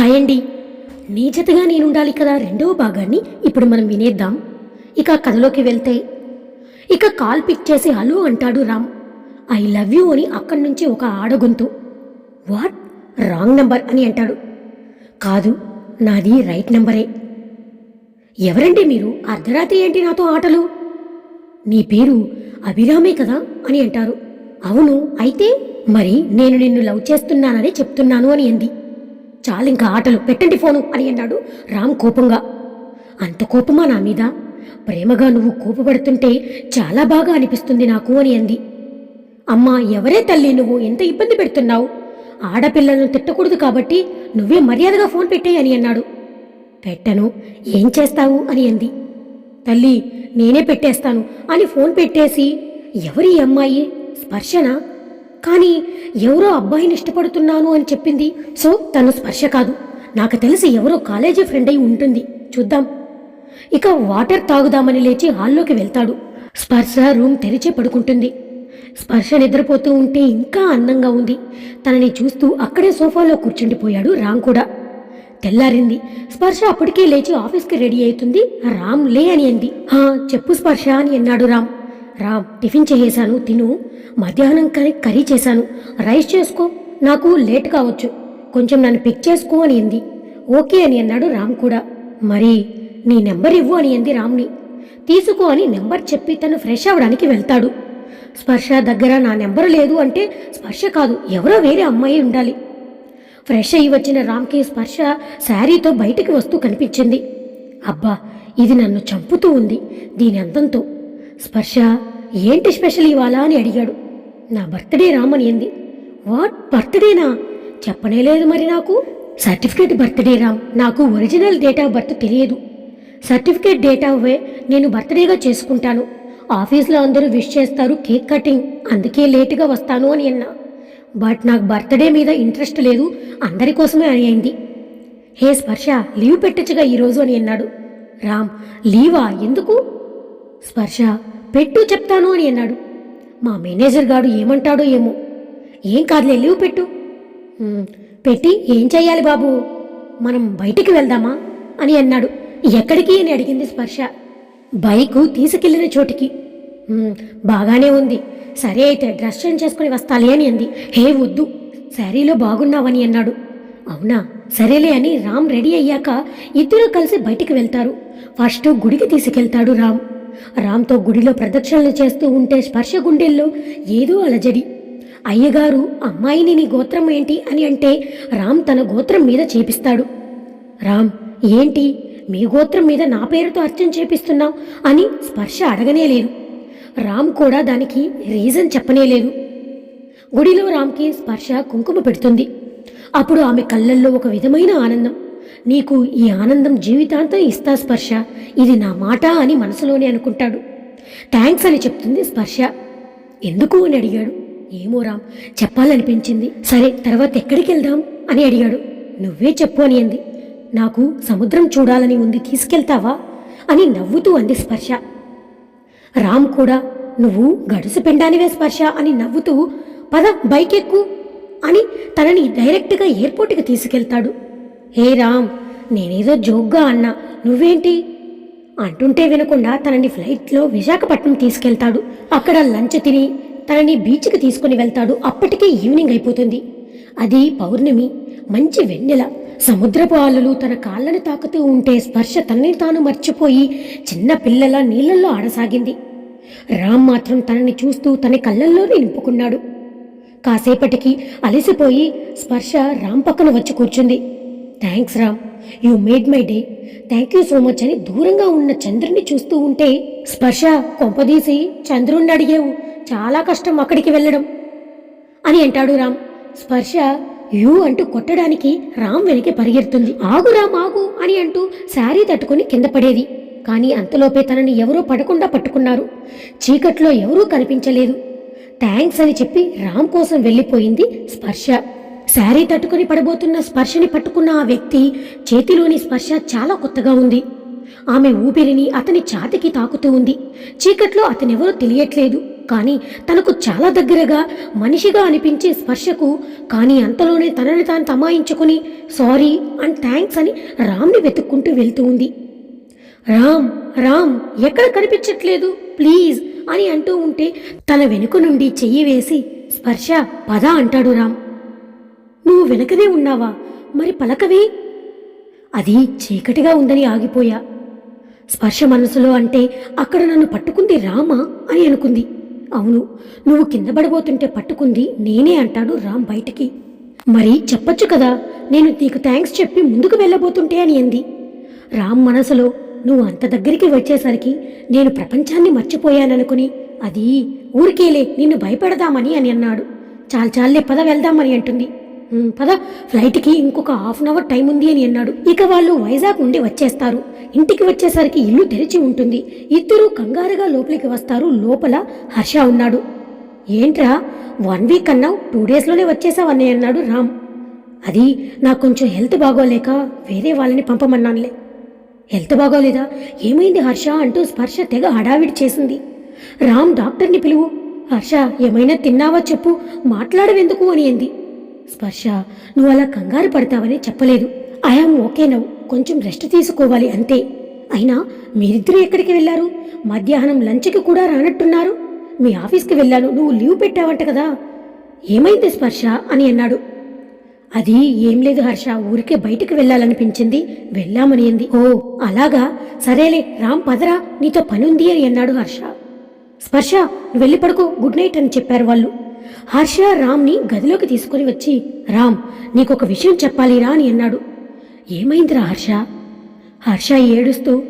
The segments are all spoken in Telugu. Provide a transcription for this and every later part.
హాయ్ అండి. నీ జతగా నేనుండాలి కదా రెండవ భాగాన్ని ఇప్పుడు మనం వినేద్దాం. ఇక కథలోకి వెళ్తే ఇక కాల్ పిక్ చేసి హలో అంటాడు రామ్. ఐ లవ్ యూ అని అక్కడి నుంచి ఒక ఆడగొంతు. వాట్? రాంగ్ నంబర్ అని అంటాడు. కాదు నాది రైట్ నంబరే. ఎవరండి మీరు? అర్ధరాత్రి ఏంటి నాతో ఆటలు? నీ పేరు అభిరామే కదా అని అంటారు. అవును అయితే మరి నేను నిన్ను లవ్ చేస్తున్నానని చెప్తున్నాను అని అంది. చాలింక ఆటలు. పెట్టండి ఫోను అని అన్నాడు రామ్ కోపంగా. అంత కోపమా నా మీద? ప్రేమగా నువ్వు కోపపడుతుంటే చాలా బాగా అనిపిస్తుంది నాకు అని అంది. అమ్మా ఎవరే తల్లి నువ్వు ఎంత ఇబ్బంది పెడుతున్నావు? ఆడపిల్లలను తిట్టకూడదు కాబట్టి నువ్వే మర్యాదగా ఫోన్ పెట్టేయి అని అన్నాడు. పెట్టను. ఏం చేస్తావు అని అంది. తల్లి నేనే పెట్టేస్తాను అని ఫోన్ పెట్టేసి ఎవరి అమ్మాయి? స్పర్శనా? కానీ ఎవరో అబ్బాయిని ఇష్టపడుతున్నాను అని చెప్పింది. సో తను స్పర్శ కాదు. నాకు తెలిసి ఎవరో కాలేజీ ఫ్రెండ్ అయి ఉంటుంది. చూద్దాం. ఇక వాటర్ తాగుదామని లేచి హాల్లోకి వెళ్తాడు. స్పర్శ రూమ్ తెరిచే పడుకుంటుంది. స్పర్శ నిద్రపోతూ ఉంటే ఇంకా అందంగా ఉంది. తనని చూస్తూ అక్కడే సోఫాలో కూర్చుండిపోయాడు రామ్ కూడా. తెల్లారింది. స్పర్శ అప్పటికే లేచి ఆఫీస్కి రెడీ అవుతుంది. రామ్ లే అని అంది. చెప్పు స్పర్శ అని అన్నాడు రామ్. రామ్ టిఫిన్ చేసేశాను తిను. మధ్యాహ్నం కర్రీ కర్రీ చేశాను. రైస్ చేసుకో నాకు లేట్ కావచ్చు. కొంచెం నన్ను పిక్ చేసుకో అని అంది. ఓకే అని అన్నాడు రామ్ కూడా. మరి నీ నెంబర్ ఇవ్వు అని అంది రామ్ని. తీసుకో అని నెంబర్ చెప్పి తను ఫ్రెష్ అవ్వడానికి వెళ్తాడు. స్పర్శ దగ్గర నా నెంబర్ లేదు అంటే స్పర్శ కాదు ఎవరో వేరే అమ్మాయి ఉండాలి. ఫ్రెష్ అయ్యి వచ్చిన రామ్కి స్పర్శ శారీతో బయటికి వస్తూ కనిపించింది. అబ్బా ఇది నన్ను చంపుతూ ఉంది దీని అంతంతో స్పర్శ ఏంటి స్పెషల్ ఇవాళ అని అడిగాడు. నా బర్త్డే రామనింది వాట్? బర్త్డేనా? చెప్పనే లేదు మరి నాకు. Certificate birthday Ram. నాకు ఒరిజినల్ డేట్ ఆఫ్ బర్త్ తెలియదు. సర్టిఫికేట్ డేట్ ఆఫ్ వే నేను బర్త్డేగా చేసుకుంటాను. ఆఫీస్లో అందరూ విష్ చేస్తారు కేక్ కటింగ్. అందుకే లేటుగా వస్తాను అని అన్నా. బట్ నాకు బర్త్డే మీద ఇంట్రెస్ట్ లేదు. అందరి కోసమే అని అయింది. హే స్పర్శ లీవ్ పెట్టచ్చుగా ఈరోజు అని అన్నాడు. రామ్ లీవా? ఎందుకు? స్పర్శ పెట్టు చెప్తాను అని అన్నాడు. మా మేనేజర్ గారు ఏమంటాడో ఏమో. ఏం కాదులే లీవ్ పెట్టు. పెట్టి ఏం చెయ్యాలి బాబు? మనం బయటికి వెళ్దామా? అని అన్నాడు. ఎక్కడికి అని అడిగింది స్పర్శ. బైకు తీసుకెళ్ళిన చోటికి. బాగానే ఉంది. సరే అయితే డ్రెస్ చేంజ్ చేసుకుని వస్తాలి అని అంది. హే వద్దు. శారీలో బాగున్నావని అన్నాడు. అవునా? సరేలే అని రామ్ రెడీ అయ్యాక ఇద్దరు కలిసి బయటికి వెళ్తారు. ఫస్ట్ గుడికి తీసుకెళ్తాడు రామ్. రామ్తో గుడిలో ప్రదక్షిణలు చేస్తూ ఉంటే స్పర్శ గుండెల్లో ఏదో అలజడి. అయ్యగారు అమ్మాయిని నీ గోత్రం ఏంటి? అని అంటే రామ్ తన గోత్రం మీద చేపిస్తాడు. రామ్ ఏంటి? మీ గోత్రం మీద నా పేరుతో అర్చన చేపిస్తున్నావు? అని స్పర్శ అడగనే లేదు. రామ్ కూడా దానికి రీజన్ చెప్పనే లేదు. గుడిలో రామ్కి స్పర్శ కుంకుమ పెడుతుంది. అప్పుడు ఆమె కళ్ళల్లో ఒక విధమైన ఆనందం. నీకు ఈ ఆనందం జీవితాంతం ఇస్తా స్పర్శ. ఇది నా మాట అని మనసులోనే అనుకుంటాడు. థ్యాంక్స్ అని చెప్తుంది స్పర్శ. ఎందుకు అని అడిగాడు. ఏమో రామ్ చెప్పాలనిపించింది. సరే తర్వాత ఎక్కడికి వెళ్దాం అని అడిగాడు. నువ్వే చెప్పు అని అంది. నాకు సముద్రం చూడాలని ఉంది తీసుకెళ్తావా అని నవ్వుతూ అంది స్పర్శ. రామ్ కూడా నువ్వు గడుసు పెండానివే స్పర్శ అని నవ్వుతూ పద బైక్ ఎక్కు అని తనని డైరెక్ట్గా ఎయిర్పోర్ట్కి తీసుకెళ్తాడు. హే రామ్ నేనేదో జోక్గా అన్నా. నువ్వేంటి? అంటుంటే వినకుండా తనని ఫ్లైట్లో విశాఖపట్నం తీసుకెళ్తాడు. అక్కడ లంచ్ తిని తనని బీచ్కి తీసుకుని వెళ్తాడు. అప్పటికే ఈవినింగ్ అయిపోతుంది. అది పౌర్ణమి మంచి వెన్నెల. సముద్రపు అలలు తన కాళ్ళను తాకుతూ ఉంటే స్పర్శ తనని తాను మర్చిపోయి చిన్న పిల్లల నీళ్ళల్లో ఆడసాగింది. రామ్ మాత్రం తనని చూస్తూ తన కళ్ళల్లోనే నింపుకున్నాడు. కాసేపటికి అలసిపోయి స్పర్శ రామ్ పక్కన వచ్చి కూర్చుంది. Thanks Ram you made my day thank you so much అని దూరంగా ఉన్న చంద్రుని చూస్తూ ఉంటే స్పర్శ కొంపదీసి చంద్రుణ్ణి అడిగేవు. చాలా కష్టం అక్కడికి వెళ్ళడం అని అంటాడు రామ్. స్పర్శ యూ అంటూ కొట్టడానికి రామ్ వెనక్కి పరిగెడుతుంది. ఆగు రామ్ ఆగు అని అంటూ శారీ తట్టుకుని కింద పడేది. కానీ అంతలోపే తనని ఎవరో పడకుండా పట్టుకున్నారు. చీకట్లో ఎవరూ కనిపించలేదు. థ్యాంక్స్ అని చెప్పి రామ్ కోసం వెళ్ళిపోయింది స్పర్శ. శారీ తట్టుకుని పడబోతున్న స్పర్శని పట్టుకున్న ఆ వ్యక్తి చేతిలోని స్పర్శ చాలా కొత్తగా ఉంది. ఆమె ఊపిరిని అతని ఛాతికి తాకుతూ ఉంది. చీకట్లో అతనెవరో తెలియట్లేదు. కానీ తనకు చాలా దగ్గరగా మనిషిగా అనిపించే స్పర్శకు కానీ అంతలోనే తనని తాను తమాయించుకుని సారీ అండ్ థ్యాంక్స్ అని రామ్ని వెతుక్కుంటూ వెళ్తూ ఉంది. రామ్ రామ్ ఎక్కడ కనిపించట్లేదు? ప్లీజ్ అని అంటూ ఉంటే తన వెనుక నుండి చెయ్యి వేసి స్పర్శ పద అంటాడు రామ్. నువ్వు వెనకనే ఉన్నావా? మరి పలకవే. అది చీకటిగా ఉందని ఆగిపోయా. స్పర్శ మనసులో అంటే అక్కడ నన్ను పట్టుకుంది రామా అని అనుకుంది. అవును నువ్వు కింద పడబోతుంటే పట్టుకుంది నేనే అంటాడు రామ్ బయటికి. మరి చెప్పొచ్చు కదా నేను నీకు థ్యాంక్స్ చెప్పి ముందుకు వెళ్ళబోతుంటే అని అంది. రామ్ మనసులో నువ్వు అంత దగ్గరికి వచ్చేసరికి నేను ప్రపంచాన్ని మర్చిపోయాననుకుని అది ఊరికేలే నిన్ను భయపెడదామని అని అన్నాడు. చాలు చాలే పద వెళ్దామని అంటుంది. పద. ఫ్లైట్కి ఇంకొక హాఫ్ అన్ అవర్ టైం ఉంది అని అన్నాడు. ఇక వాళ్ళు వైజాగ్ నుండి వచ్చేస్తారు. ఇంటికి వచ్చేసరికి ఇల్లు తెరిచి ఉంటుంది. ఇద్దరూ కంగారుగా లోపలికి వస్తారు. లోపల హర్ష ఉన్నాడు. ఏంట్రా? వన్ వీక్ అన్నావు? టూ డేస్లోనే వచ్చేసావు అన్నయ్య అన్నాడు రామ్. అది నాకు కొంచెం హెల్త్ బాగోలేక వేరే వాళ్ళని పంపమన్నానులే. హెల్త్ బాగోలేదా? ఏమైంది హర్ష? అంటూ స్పర్శ తెగ హడావిడి చేసింది. రామ్ డాక్టర్ని పిలువు. హర్ష ఏమైనా తిన్నావా చెప్పు. మాట్లాడవెందుకు? అని అంది. స్పర్శ నువ్వు అలా కంగారు పడతావని చెప్పలేదు. ఐఆమ్ ఓకే నవ్వు కొంచెం రెస్ట్ తీసుకోవాలి అంతే. అయినా మీరిద్దరూ ఎక్కడికి వెళ్ళారు? మధ్యాహ్నం లంచ్కి కూడా రానట్టున్నారు. మీ ఆఫీస్కి వెళ్ళాను. నువ్వు లీవ్ పెట్టావంట కదా. ఏమైంది స్పర్శ? అని అన్నాడు. అది ఏం లేదు హర్ష. ఊరికే బయటికి వెళ్ళాలనిపించింది. వెళ్ళామని అంది. ఓ అలాగా? సరేలే రామ్ పదరా. నీతో పనుంది అని అన్నాడు హర్ష. స్పర్శ నువ్వు వెళ్ళి పడుకో. గుడ్ నైట్ అని చెప్పారు వాళ్ళు. హర్ష రామ్ని గదిలోకి తీసుకుని వచ్చి రామ్ నీకొక విషయం చెప్పాలిరా అని అన్నాడు. ఏమైందిరా హర్ష? హర్ష ఏడుస్తూ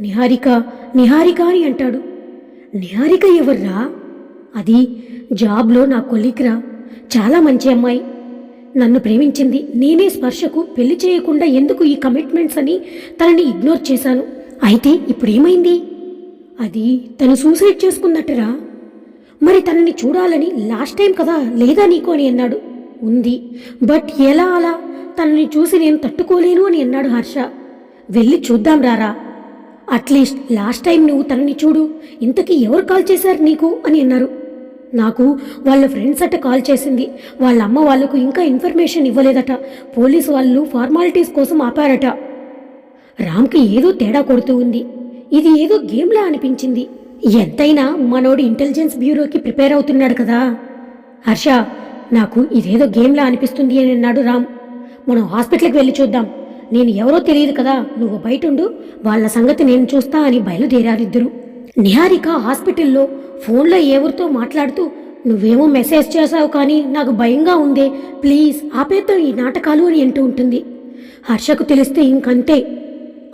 నిహారిక నిహారిక అని అంటాడు. నిహారిక ఎవర్రా? అది జాబ్లో నా కొలీగ్రా చాలా మంచి అమ్మాయి. నన్ను ప్రేమించింది నేనే స్పర్శకు పెళ్ళి చేయకుండా ఎందుకు ఈ కమిట్మెంట్స్ అని తనని ఇగ్నోర్ చేశాను. అయితే ఇప్పుడేమైంది? అది తను సూసైడ్ చేసుకుందటరా మరి తనని చూడాలని లాస్ట్ టైం కదా లేదా నీకు అని అన్నాడు. ఉంది. బట్ ఎలా అలా? తనని చూసి నేను తట్టుకోలేను అని అన్నాడు హర్ష. వెళ్ళి చూద్దాం రారా. అట్లీస్ట్ లాస్ట్ టైం నువ్వు తనని చూడు. ఇంతకీ ఎవరు కాల్ చేశారు నీకు అని అన్నారు. నాకు వాళ్ళ ఫ్రెండ్స్ అట కాల్ చేసింది. వాళ్ళ అమ్మ వాళ్ళకు ఇంకా ఇన్ఫర్మేషన్ ఇవ్వలేదట. పోలీసు వాళ్ళు ఫార్మాలిటీస్ కోసం ఆపారట. రామ్కి ఏదో తేడా కొడుతూ ఉంది. ఇది ఏదో గేమ్లా అనిపించింది. ఎంతైనా మనోడు ఇంటెలిజెన్స్ బ్యూరోకి ప్రిపేర్ అవుతున్నాడు కదా. హర్ష నాకు ఇదేదో గేమ్లా అనిపిస్తుంది అని అన్నాడు రామ్. మనం హాస్పిటల్కి వెళ్ళి చూద్దాం. నేను ఎవరో తెలియదు కదా నువ్వు బయటుండు వాళ్ళ సంగతి నేను చూస్తా అని బయలుదేరారిద్దరు. నిహారిక హాస్పిటల్లో ఫోన్లో ఎవరితో మాట్లాడుతూ నువ్వేమో మెసేజ్ చేశావు కానీ నాకు భయంగా ఉందే ప్లీజ్ ఆపేద్దాం ఈ నాటకాలు అని అంటూ ఉంటుంది. హర్షకు తెలిస్తే ఇంకంతే.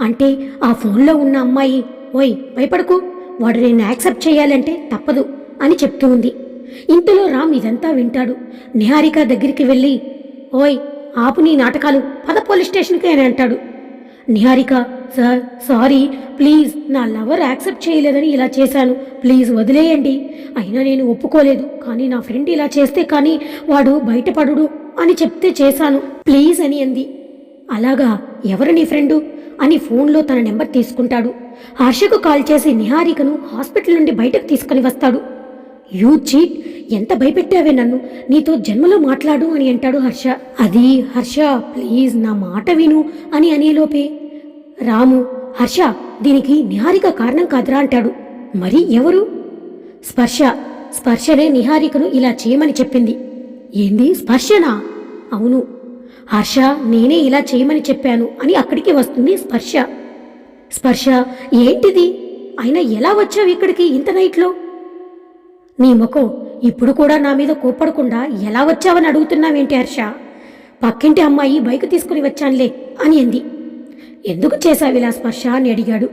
అంటే ఆ ఫోన్లో ఉన్న అమ్మాయి ఓయ్ భయపడకు. వాడు నేను యాక్సెప్ట్ చేయాలంటే తప్పదు అని చెప్తూ ఉంది. ఇంతలో రామ్ ఇదంతా వింటాడు. నిహారిక దగ్గరికి వెళ్ళి ఓయ్ ఆపు నీ నాటకాలు పద పోలీస్ స్టేషన్కి అని అంటాడు. నిహారిక సార్ సారీ ప్లీజ్ నా లవర్ యాక్సెప్ట్ చేయలేదని ఇలా చేశాను. ప్లీజ్ వదిలేయండి. అయినా నేను ఒప్పుకోలేదు. కానీ నా ఫ్రెండ్ ఇలా చేస్తే కానీ వాడు బయటపడుడు అని చెప్తే చేశాను. ప్లీజ్ అని అంది. అలాగా ఎవరు నీ ఫ్రెండు? అని ఫోన్లో తన నెంబర్ తీసుకుంటాడు. హర్షకు కాల్ చేసి నిహారికను హాస్పిటల్ నుండి బయటకు తీసుకుని వస్తాడు. యూ చీట్ ఎంత భయపెట్టావే నన్ను? నీతో జన్మలో మాట్లాడు అని అంటాడు హర్ష. అది హర్ష ప్లీజ్ నా మాట విను అని అనేలోపే. రాము హర్ష దీనికి నిహారిక కారణం కాదురా అంటాడు. మరి ఎవరు? స్పర్శ స్పర్శనే నిహారికను ఇలా చేయమని చెప్పింది. ఏంది స్పర్శనా? అవును హర్ష నేనే ఇలా చేయమని చెప్పాను అని అక్కడికి వస్తుంది స్పర్శ. స్పర్శ ఏంటిది? అయినా ఎలా వచ్చావు ఇక్కడికి ఇంత నైట్లో? నీ ముఖం ఇప్పుడు కూడా నా మీద కోప్పడకుండా ఎలా వచ్చావని అడుగుతున్నావేంటి హర్ష? పక్కింటి అమ్మాయి బైక్ తీసుకుని వచ్చానులే అని అంది. ఎందుకు చేశావు ఇలా స్పర్శ అని అడిగాడు.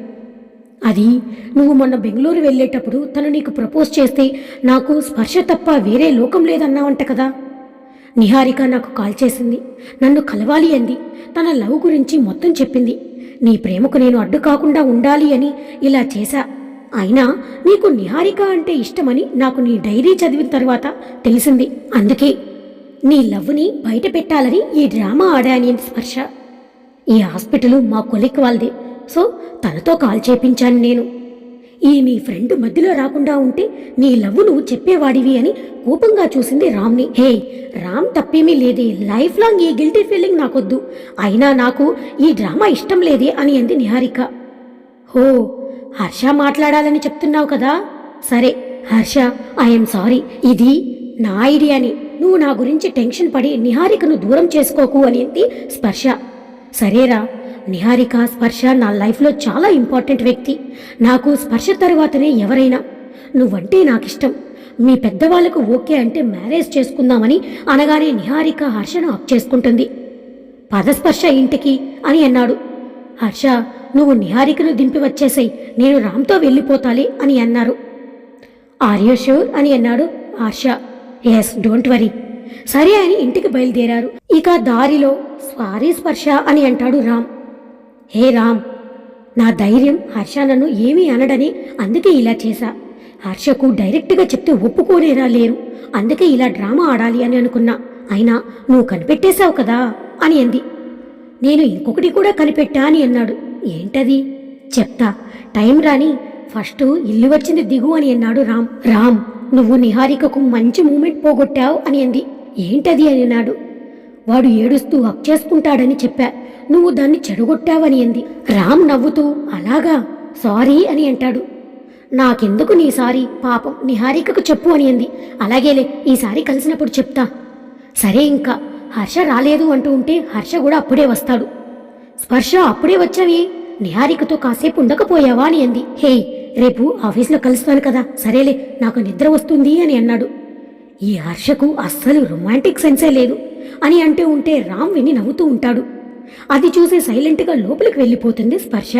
అది నువ్వు మొన్న బెంగళూరు వెళ్ళేటప్పుడు తను నీకు ప్రపోజ్ చేస్తే నాకు స్పర్శ తప్ప వేరే లోకం లేదన్నావంట కదా. నిహారిక నాకు కాల్ చేసింది. నన్ను కలవాలి అంది. తన లవ్ గురించి మొత్తం చెప్పింది. నీ ప్రేమకు నేను అడ్డు కాకుండా ఉండాలి అని ఇలా చేశా. అయినా నీకు నిహారిక అంటే ఇష్టమని నాకు నీ డైరీ చదివిన తర్వాత తెలిసింది. అందుకే నీ లవ్ని బయట పెట్టాలని ఈ డ్రామా ఆడాని స్పర్శ. ఈ హాస్పిటల్ మా కొలిక్ వాళ్ళది. సో తనతో కాల్ చేపించాను నేను. ఈ నీ ఫ్రెండ్ మధ్యలో రాకుండా ఉంటే నీ లవ్ నువ్వు చెప్పేవాడివి అని కోపంగా చూసింది రామ్ని. హే రామ్ తప్పేమీ లేదే. లైఫ్ లాంగ్ ఈ గిల్టీ ఫీలింగ్ నాకొద్దు. అయినా నాకు ఈ డ్రామా ఇష్టం లేదే అని అంది నిహారిక. హో హర్ష మాట్లాడాలని చెప్తున్నావు కదా? సరే హర్ష ఐఎమ్ సారీ. ఇది నా ఐడియాని నువ్వు నా గురించి టెన్షన్ పడి నిహారికను దూరం చేసుకోకు అని అంది స్పర్శ. సరేరా నిహారిక స్పర్శ నా లైఫ్లో చాలా ఇంపార్టెంట్ వ్యక్తి. నాకు స్పర్శ తరువాతనే ఎవరైనా. నువ్వంటే నాకిష్టం. మీ పెద్దవాళ్ళకు ఓకే అంటే మ్యారేజ్ చేసుకుందామని అనగానే నిహారిక హర్షను అప్ చేసుకుంటుంది. పదస్పర్శ ఇంటికి అని అన్నాడు. హర్ష నువ్వు నిహారికను దింపి వచ్చేసాయి. నేను రామ్తో వెళ్ళిపోతాలి అని అన్నారు. ఆర్యో షూర్ అని అన్నాడు హర్ష. Yes don't worry. సరే అని ఇంటికి బయలుదేరారు. ఇక దారిలో స్వారీ స్పర్శ అని అంటాడు రామ్. హే రామ్ నా ధైర్యం హర్ష నన్ను ఏమీ అనడని అందుకే ఇలా చేశా. హర్షకు డైరెక్ట్గా చెప్తే ఒప్పుకోనేరా లేరు. అందుకే ఇలా డ్రామా ఆడాలి అని అనుకున్నా. అయినా నువ్వు కనిపెట్టేశావు కదా అని అంది. నేను ఇంకొకటి కూడా కనిపెట్టా అని అన్నాడు. ఏంటది? చెప్తా. టైం రాని ఫస్ట్ ఇల్లు వచ్చింది దిగు అని అన్నాడు రామ్. రామ్ నువ్వు నిహారికకు మంచి మూమెంట్ పోగొట్టావు అని అంది. ఏంటది? అని అన్నాడు. వాడు ఏడుస్తూ హక్ చేసుకుంటాడని చెప్పా. నువ్వు దాన్ని చెడగొట్టావని అంది. రామ్ నవ్వుతూ అలాగా? సారీ అని అంటాడు. నాకెందుకు నీ సారీ? పాపం నిహారికకు చెప్పు అని అంది. అలాగేలే ఈసారి కలిసినప్పుడు చెప్తా. సరే ఇంకా హర్ష రాలేదు అంటూ ఉంటే హర్ష కూడా అప్పుడే వస్తాడు. స్పర్శ అప్పుడే వచ్చావి? నిహారికతో కాసేపు ఉండకపోయావా? అని అంది. హే రేపు ఆఫీస్లో కలుస్తాను కదా. సరేలే నాకు నిద్ర వస్తుంది అని అన్నాడు. ఈ హర్షకు అస్సలు రొమాంటిక్ సెన్సే లేదు. అని అంటూ ఉంటే రామ్ విని నవ్వుతూ ఉంటాడు. అది చూసి సైలెంట్గా లోపలికి వెళ్ళిపోతుంది స్పర్శ.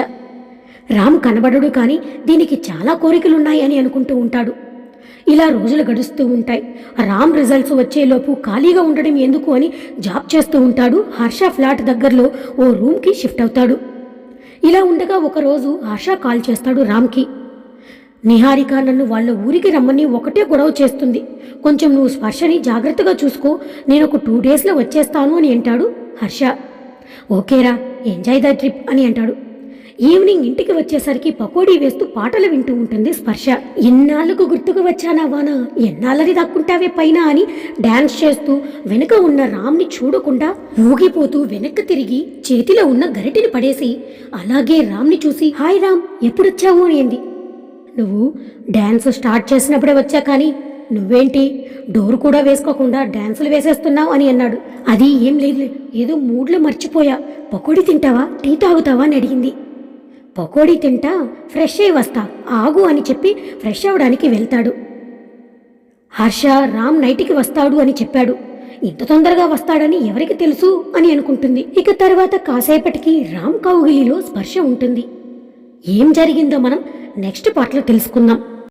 రామ్ కనబడడు కానీ దీనికి చాలా కోరికలున్నాయి అని అనుకుంటూ ఉంటాడు. ఇలా రోజులు గడుస్తూ ఉంటాయి. రామ్ రిజల్ట్స్ వచ్చేలోపు ఖాళీగా ఉండడం ఎందుకు అని జాబ్ చేస్తూ ఉంటాడు. హర్ష ఫ్లాట్ దగ్గరలో ఓ రూమ్కి షిఫ్ట్ అవుతాడు. ఇలా ఉండగా ఒకరోజు హర్ష కాల్ చేస్తాడు రామ్కి. నిహారిక నన్ను వాళ్ళ ఊరికి రమ్మని ఒకటే గొడవ చేస్తుంది. కొంచెం నువ్వు స్పర్శని జాగ్రత్తగా చూసుకో. నేను ఒక టూ డేస్లో వచ్చేస్తాను అని అంటాడు హర్ష. ఓకేరా ఎంజాయ్ ద ట్రిప్ అని అంటాడు. ఈవినింగ్ ఇంటికి వచ్చేసరికి పకోడీ వేస్తూ పాటలు వింటూ ఉంటుంది స్పర్శ. ఇన్నాళ్ళకు గుర్తుకు వచ్చానా వానా ఎన్నాళ్ళని దక్కుంటావే పైన అని డాన్స్ చేస్తూ వెనుక ఉన్న రామ్ని చూడకుండా ఊగిపోతూ వెనక్కి తిరిగి చేతిలో ఉన్న గరిటిని పడేసి అలాగే రామ్ని చూసి హాయ్ రామ్ ఎప్పుడొచ్చావు? అని నువ్వు డ్యాన్స్ స్టార్ట్ చేసినప్పుడే వచ్చా కానీ నువ్వేంటి? డోర్ కూడా వేసుకోకుండా డ్యాన్సులు వేసేస్తున్నావు అని అన్నాడు. అది ఏం లేదు. ఏదో మూడ్లో మర్చిపోయా. పకోడీ తింటావా? టీ తాగుతావా అని అడిగింది. పకోడీ తింటా ఫ్రెష్ అయి వస్తా ఆగు అని చెప్పి ఫ్రెష్ అవ్వడానికి వెళ్తాడు. హర్ష రామ్ నైట్కి వస్తాడు అని చెప్పాడు. ఇంత తొందరగా వస్తాడని ఎవరికి తెలుసు అని అనుకుంటుంది. ఇక తర్వాత కాసేపటికి రామ్ కౌగిలిలో స్పర్శ ఉంటుంది. ఏం జరిగిందో మనం నెక్స్ట్ పాటలో తెలుసుకుందాం.